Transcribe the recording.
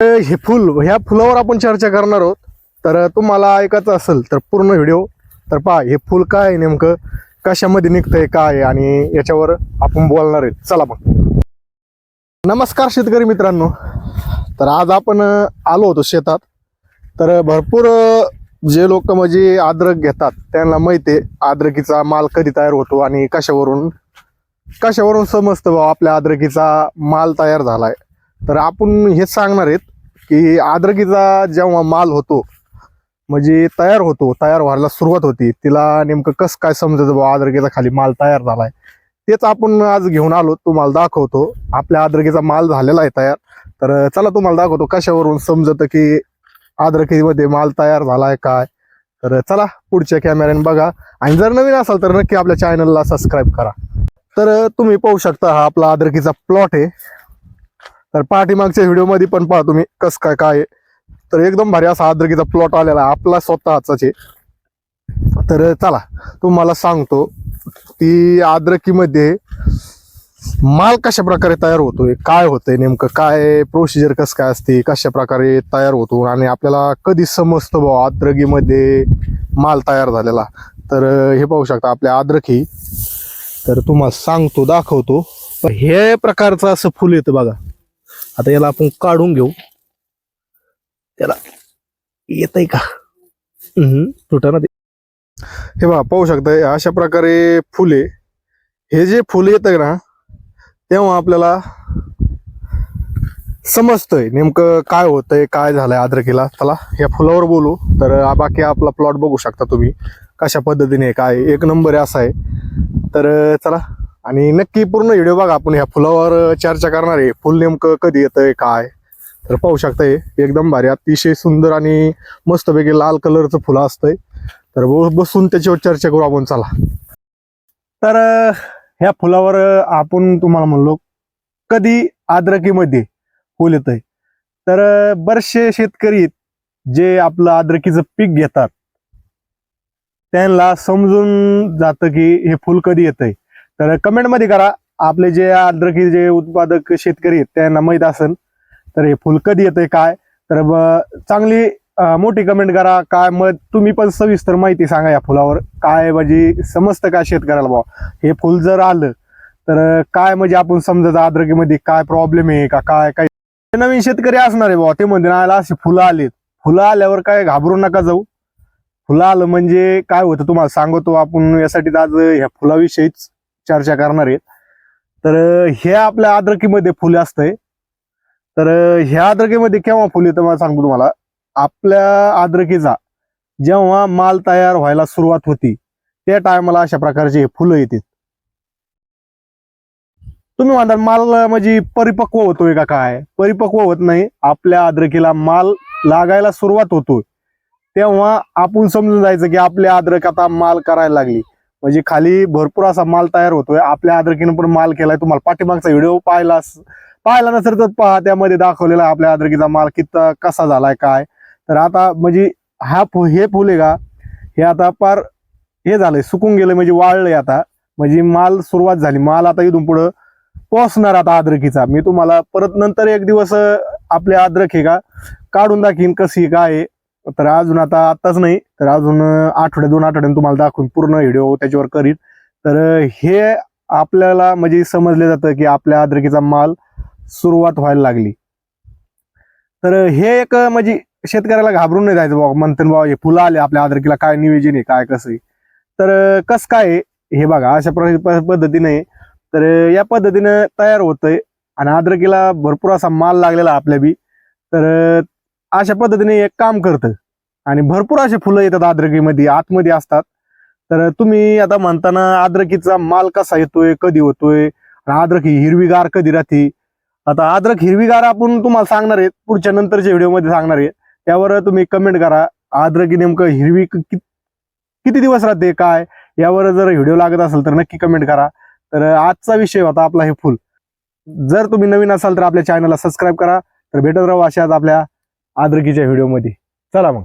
हे फुल ह्या फुलावर आपण चर्चा करणार आहोत. तर तुम्हाला ऐकायचं असेल तर पूर्ण व्हिडिओ. तर पहा हे फुल काय आहे नेमकं? कशामध्ये निघतंय काय आणि याच्यावर आपण बोलणार आहे. चला मग. नमस्कार शेतकरी मित्रांनो. तर आज आपण आलो होतो शेतात. तर भरपूर जे लोक म्हणजे आद्रक घेतात त्यांना माहिती आहे आद्रकीचा माल कधी तयार होतो आणि कशावरून कशावरून समजतं बाबा आपल्या आद्रकीचा माल तयार झालाय. तर आपण हेच सांगणार आहेत की आद्रकीचा जेव्हा माल होतो म्हणजे तयार होतो तयार व्हायला सुरुवात होती तिला नेमकं कसं काय समजतं बाबा अद्रकीचा खाली माल तयार झालाय? तेच आपण आज घेऊन आलो तुम्हाला दाखवतो. आपल्या आद्रकीचा माल झालेला आहे तयार. तर चला तुम्हाला दाखवतो कशावरून समजतं की आद्रकीमध्ये माल तयार झालाय काय. तर चला पुढच्या कॅमेऱ्याने बघा. आणि जर नवीन असाल तर नक्की आपल्या चॅनलला सबस्क्राईब करा. तर तुम्ही पाहू शकता हा आपला आद्रकीचा प्लॉट आहे. तर पाठीमागच्या व्हिडिओमध्ये पण पहा तुम्ही कसं काय काय आहे. तर एकदम भारी असा आद्रगीचा प्लॉट आलेला आपला स्वतःचाच आहे. तर चला तुम्हाला सांगतो की आद्रकीमध्ये माल कशा प्रकारे तयार होतोय काय होतंय नेमकं काय प्रोसिजर कसं काय असते कशा प्रकारे तयार होतो आणि आपल्याला कधी समजतं बा आद्रकीमध्ये माल तयार झालेला. तर हे पाहू शकता आपल्या आद्रकी तर तुम्हाला सांगतो दाखवतो. पण हे प्रकारचं असं फुल येतं बघा. आता याला आपण काढून घेऊ. त्याला येत का? तुटा ना ते हे बा पाहू शकता अशा प्रकारे फुले हे जे फुले येत ना तेव्हा आपल्याला समजतंय नेमकं काय होतंय काय झालंय अद्रकीला चला या फुलावर बोलू तर बाकी आपला प्लॉट बघू शकता तुम्ही कशा पद्धतीने काय एक नंबर असा आहे. तर चला आणि नक्की पूर्ण व्हिडिओ बघा आपण ह्या फुलावर चर्चा करणार आहे. फुल नेमकं कधी येतंय काय? तर पाहू शकताय एकदम भारी अतिशय सुंदर आणि मस्तपैकी लाल कलरचं फुलं असतंय. तर बसून त्याच्यावर चर्चा करू आपण चला. तर ह्या फुलावर आपण तुम्हाला म्हणलो कधी आद्रकीमध्ये फुल येतंय. तर बरेचसे शेतकरी जे आपलं आद्रकीचं पीक घेतात. त्यांना समजून जातं की हे फुल कधी येतंय. तर कमेंटमध्ये करा. आपले जे अद्रकी जे उत्पादक शेतकरी आहेत त्यांना माहीत असेल तर हे फुल कधी येतंय काय? तर चांगली मोठी कमेंट करा. काय मग तुम्ही पण सविस्तर माहिती सांगा या फुलावर. काय म्हणजे समजतं काय शेतकऱ्याला बाबा हे फुल जर आलं तर काय म्हणजे आपण समजत अद्रकीमध्ये? काय प्रॉब्लेम आहे का? काय काय? नवीन शेतकरी असणार आहे बाबा ते म्हणते ना अशी फुलं आलीत. फुलं आल्यावर काय घाबरू नका जाऊ. फुलं आलं म्हणजे काय होतं तुम्हाला सांगतो आपण यासाठी आज ह्या फुलाविषयीच. चर्चा करणार आहेत. तर हे आपल्या अद्रकीमध्ये फुले असतंय. तर ह्या अद्रकीमध्ये केव्हा फुल येतं मला सांगतो तुम्हाला. आपल्या अद्रकीचा जेव्हा माल तयार व्हायला सुरुवात होती त्या टायमाला अशा प्रकारचे हे फुलं येतात. तुम्ही म्हणता माल म्हणजे परिपक्व होतोय का काय? परिपक्व होत नाही. आपल्या अद्रकीला माल लागायला सुरुवात होतोय. तेव्हा आपण समजून जायचं की आपल्या अद्रक आता माल करायला लागली. म्हणजे खाली भरपूर असा माल तयार होतोय. आपल्या आदरकीनं पण माल केलाय. तुम्हाला पाठीमागचा व्हिडिओ पाहिला पाहिला नसेल तर पहा त्यामध्ये दाखवलेला आपल्या अद्रकीचा माल किती कसा झालाय काय? तर आता म्हणजे हा फु हे फुल आहे का? हे आता पार हे झालंय सुकून गेलंय म्हणजे वाळलंय आता. म्हणजे माल सुरुवात झाली. माल आता इथून पुढं पोचणार आता अद्रकीचा मी तुम्हाला परत नंतर एक दिवस आपले अद्रक हे का? काढून दाखीन कशी काय तर अजून आता आत्ताच नाही तर अजून आठवड्या दोन आठवड्याने तुम्हाला दाखवून पूर्ण व्हिडिओ त्याच्यावर करीन. तर हे आपल्याला म्हणजे समजले जातं की आपल्या अद्रकीचा माल सुरुवात व्हायला लागली. तर हे एक म्हणजे शेतकऱ्याला घाबरून नाही जायचं बाबा म्हणते बाबा हे फुलं आले आपल्या अद्रकीला काय नियोजन आहे काय कसं आहे. तर कसं काय हे बघा अशा प्र- पद्धतीने तर या पद्धतीनं तयार होतंय. आणि अद्रकीला भरपूर असा माल लागलेला आपल्या बी. तर अशा पद्धतीने एक काम करतं. आणि भरपूर असे फुलं येतात अद्रकीमध्ये आतमध्ये असतात. तर तुम्ही आता म्हणताना अद्रकीचा माल कसा येतोय कधी होतोय? आणि अद्रकी हिरवीगार कधी राहते? आता अद्रक हिरवीगार आपण तुम्हाला सांगणार आहे पुढच्या नंतरच्या व्हिडिओमध्ये सांगणार आहे. त्यावर तुम्ही कमेंट करा अद्रकी नेमकं हिरवी किती दिवस राहते काय? यावर जर व्हिडिओ लागत असेल तर नक्की कमेंट करा. तर आजचा विषय होता आपला हे फुल. जर तुम्ही नवीन असाल तर आपल्या चॅनलला सबस्क्राईब करा. तर भेटत राहू अशाच आपल्या अद्रकीच्या व्हिडिओमध्ये. चला मग.